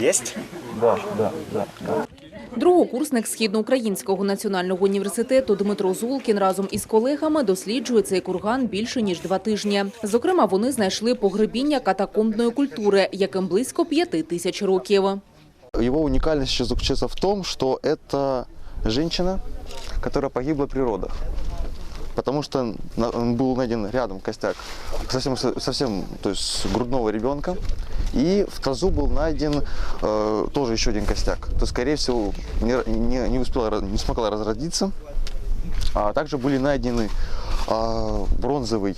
Есть? Да, да, да, да. Другокурсник Східноукраїнського національного університету Дмитро Зулкін разом із колегами досліджує цей курган більше ніж два тижні. Зокрема, вони знайшли погребіння катакомбної культури, яким близько п'яти тисяч років. Его уникальность еще заключается в том, что это женщина, которая погибла при родах. Потому что был найден рядом костяк совсем, совсем то есть грудного ребенка. И в тазу был найден э, тоже еще один костяк. То, скорее всего, не, не, не успела, не смогла разродиться. А также были найдены а, бронзовый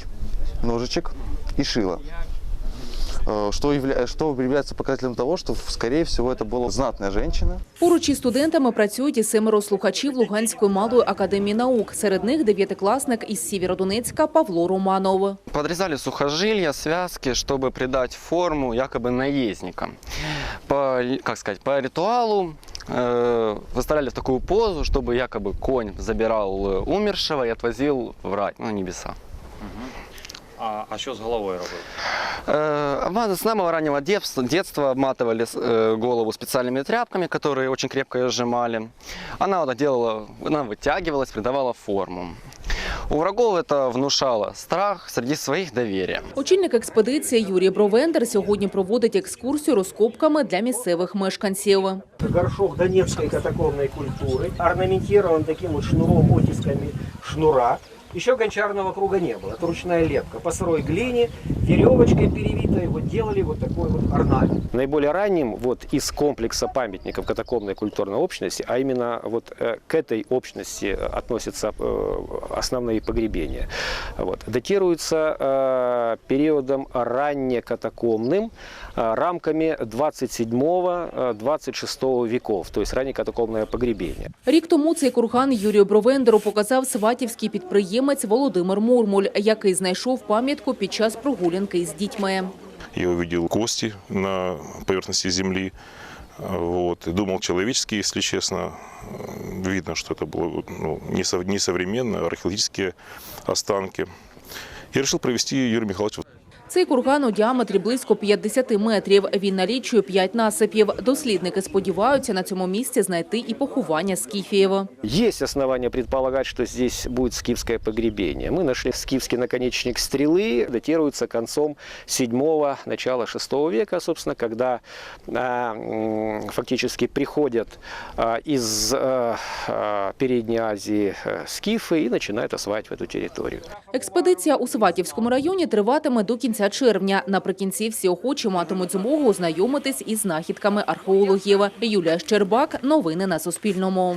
ножичек и шило. Э, Что, явля... что является показателем того, что, скорее всего, это была знатная женщина. Поруч із студентами працюють і семеро слухачів Луганської малої академії наук. Серед них дев'ятикласник із Сєвєродонецька Павло Романов. Подрезали сухожилия, связки, чтобы придать форму якобы наездникам. По, как сказать, по ритуалу э, выставляли в такую позу, чтобы якобы конь забирал э, умершего и отвозил в рай, ну, небеса. А, а що з головою робив? Э, обмаз- С самого раннего детства, детства обматывали э, голову специальными тряпками, которые очень крепко ее сжимали. Она вот делала, она вытягивалась, придавала форму. У врагов это внушало страх, среди своих доверие. Очільник експедиції Юрій Бровендер сьогодні проводить екскурсію розкопками для місцевих мешканців. горшок донецкой катакомной культуры, орнаментирован таким вот шнуром, оттисками шнура. Еще гончарного круга не было. Это ручная лепка. По сырой глине, веревочкой перевитой, вот делали вот такой вот орнамент. Наиболее ранним вот из комплекса памятников катакомной культурной общности, а именно вот э, к этой общности э, относятся э, основные погребения, вот, датируются э, периодом раннекатакомным, э, рамками 27-26 веков, то есть раннекатакомное погребение. Рік тому цей курган Юрію Бровендеру показав сватівський підприємець Володимир Мурмуль, який знайшов пам'ятку під час прогулянки з дітьми. Я увидел кости на поверхности земли. Вот. И думал человеческие, если честно. Видно, что это было ну, несов- несовременные археологические останки. Я решил провести Юрия Михайловича Цей курган у діаметрі близько 50 метрів. Він налічує 5 насипів. Дослідники сподіваються на цьому місці знайти і поховання скіфіїв. Есть основания предполагать, что здесь будет скифское погребение. Мы нашли скифский наконечник стрелы, датируется концом 7 начала 6 века, собственно, когда а, м, фактически приходят а, из а, а, Передней Азии э, скифы и начинают осваивать эту территорию. Експедиція у Сватівському районі триватиме до кінця червня. Наприкінці всі охочі матимуть змогу ознайомитись із знахідками археологів. Юлія Щербак. Новини на Суспільному.